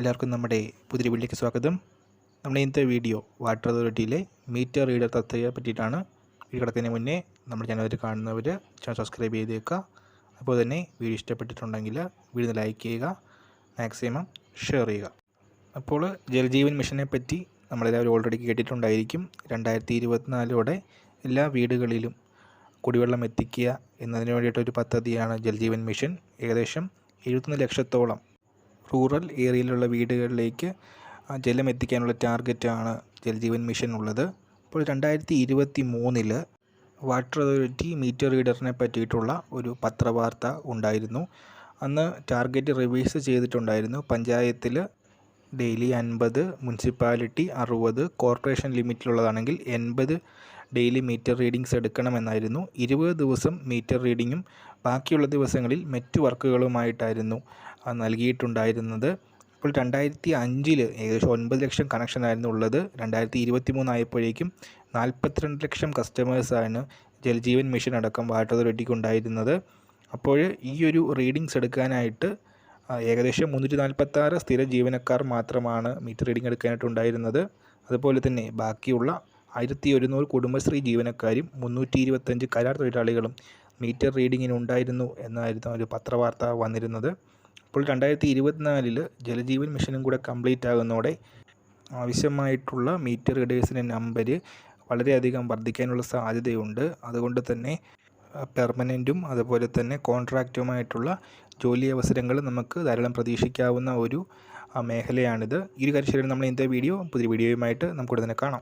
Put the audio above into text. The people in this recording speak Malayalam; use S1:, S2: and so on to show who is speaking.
S1: എല്ലാവർക്കും നമ്മുടെ പുതിയ വീട്ടിലേക്ക് സ്വാഗതം. നമ്മുടെ ഇന്നത്തെ വീഡിയോ വാട്ടർ അതോറിറ്റിയിലെ മീറ്റർ റീഡർ തത്വയെ പറ്റിയിട്ടാണ്. വീഡിയോ കിടക്കുന്നതിന് മുന്നേ നമ്മുടെ ചാനൽ കാണുന്നവർ ചാനൽ സബ്സ്ക്രൈബ് ചെയ്തേക്കുക. അപ്പോൾ തന്നെ വീഡിയോ ഇഷ്ടപ്പെട്ടിട്ടുണ്ടെങ്കിൽ വീഡിയോ ലൈക്ക് ചെയ്യുക മാക്സിമം ഷെയർ ചെയ്യുക. അപ്പോൾ ജലജീവൻ മിഷനെ പറ്റി നമ്മളെല്ലാവരും ഓൾറെഡി കേട്ടിട്ടുണ്ടായിരിക്കും. രണ്ടായിരത്തി ഇരുപത്തിനാലോടെ എല്ലാ വീടുകളിലും കുടിവെള്ളം എത്തിക്കുക എന്നതിന് വേണ്ടിയിട്ടൊരു പദ്ധതിയാണ് ജൽജീവൻ മിഷൻ. ഏകദേശം എഴുപത്തൊന്ന് ലക്ഷത്തോളം റൂറൽ ഏരിയയിലുള്ള വീടുകളിലേക്ക് ജലം എത്തിക്കാനുള്ള ടാർഗറ്റാണ് ജൽജീവൻ മിഷൻ ഉള്ളത് അപ്പോൾ രണ്ടായിരത്തി ഇരുപത്തി മൂന്നിൽ വാട്ടർ അതോറിറ്റി മീറ്റർ റീഡറിനെ പറ്റിയിട്ടുള്ള ഒരു പത്രവാർത്ത ഉണ്ടായിരുന്നു. അന്ന് ടാർഗറ്റ് റിവൈസ് ചെയ്തിട്ടുണ്ടായിരുന്നു. പഞ്ചായത്തിൽ ഡെയിലി അൻപത് മുനിസിപ്പാലിറ്റി അറുപത് കോർപ്പറേഷൻ ലിമിറ്റിലുള്ളതാണെങ്കിൽ എൺപത് ഡെയിലി മീറ്റർ റീഡിങ്സ് എടുക്കണമെന്നായിരുന്നു. ഇരുപത് ദിവസം മീറ്റർ റീഡിങ്ങും ബാക്കിയുള്ള ദിവസങ്ങളിൽ മറ്റ് വർക്കുകളുമായിട്ടായിരുന്നു നൽകിയിട്ടുണ്ടായിരുന്നത്. ഇപ്പോൾ രണ്ടായിരത്തി അഞ്ചിൽ ഏകദേശം ഒൻപത് ലക്ഷം കണക്ഷനായിരുന്നു ഉള്ളത്. രണ്ടായിരത്തി ഇരുപത്തി മൂന്നായപ്പോഴേക്കും നാൽപ്പത്തിരണ്ട് ലക്ഷം കസ്റ്റമേഴ്സാണ് ജൽജീവൻ മിഷൻ അടക്കം വാട്ടർ അതോറിറ്റിക്ക് ഉണ്ടായിരുന്നത് അപ്പോൾ ഈ ഒരു റീഡിങ്സ് എടുക്കാനായിട്ട് ഏകദേശം മുന്നൂറ്റി നാൽപ്പത്താറ് സ്ഥിര ജീവനക്കാർ മാത്രമാണ് മീറ്റർ റീഡിംഗ് എടുക്കാനായിട്ട് ഉണ്ടായിരുന്നത് അതുപോലെ തന്നെ ബാക്കിയുള്ള ആയിരത്തി ഒരുന്നൂറ് കുടുംബശ്രീ ജീവനക്കാരും മുന്നൂറ്റി ഇരുപത്തഞ്ച് കരാർ തൊഴിലാളികളും മീറ്റർ റീഡിങ്ങിന് ഉണ്ടായിരുന്നു എന്നായിരുന്നു ഒരു പത്രവാർത്ത വന്നിരുന്നത്. അപ്പോൾ രണ്ടായിരത്തി ഇരുപത്തിനാലിൽ ജലജീവൻ മിഷനും കൂടെ കംപ്ലീറ്റ് ആകുന്നതോടെ ആവശ്യമായിട്ടുള്ള മീറ്റർ റീഡേഴ്സിന്റെ നമ്പർ വളരെയധികം വർദ്ധിക്കാനുള്ള സാധ്യതയുണ്ട്. അതുകൊണ്ട് തന്നെ പെർമനന്റും അതുപോലെ തന്നെ കോൺട്രാക്റ്റുമായിട്ടുള്ള ജോലി അവസരങ്ങൾ നമുക്ക് ധാരാളം പ്രതീക്ഷിക്കാവുന്ന ഒരു മേഖലയാണിത്. ഈ ഒരു കാര്യം നമ്മൾ ഇന്നത്തെ വീഡിയോ പുതിയ വീഡിയോയുമായിട്ട് നമുക്ക് ഉടനെ കാണാം.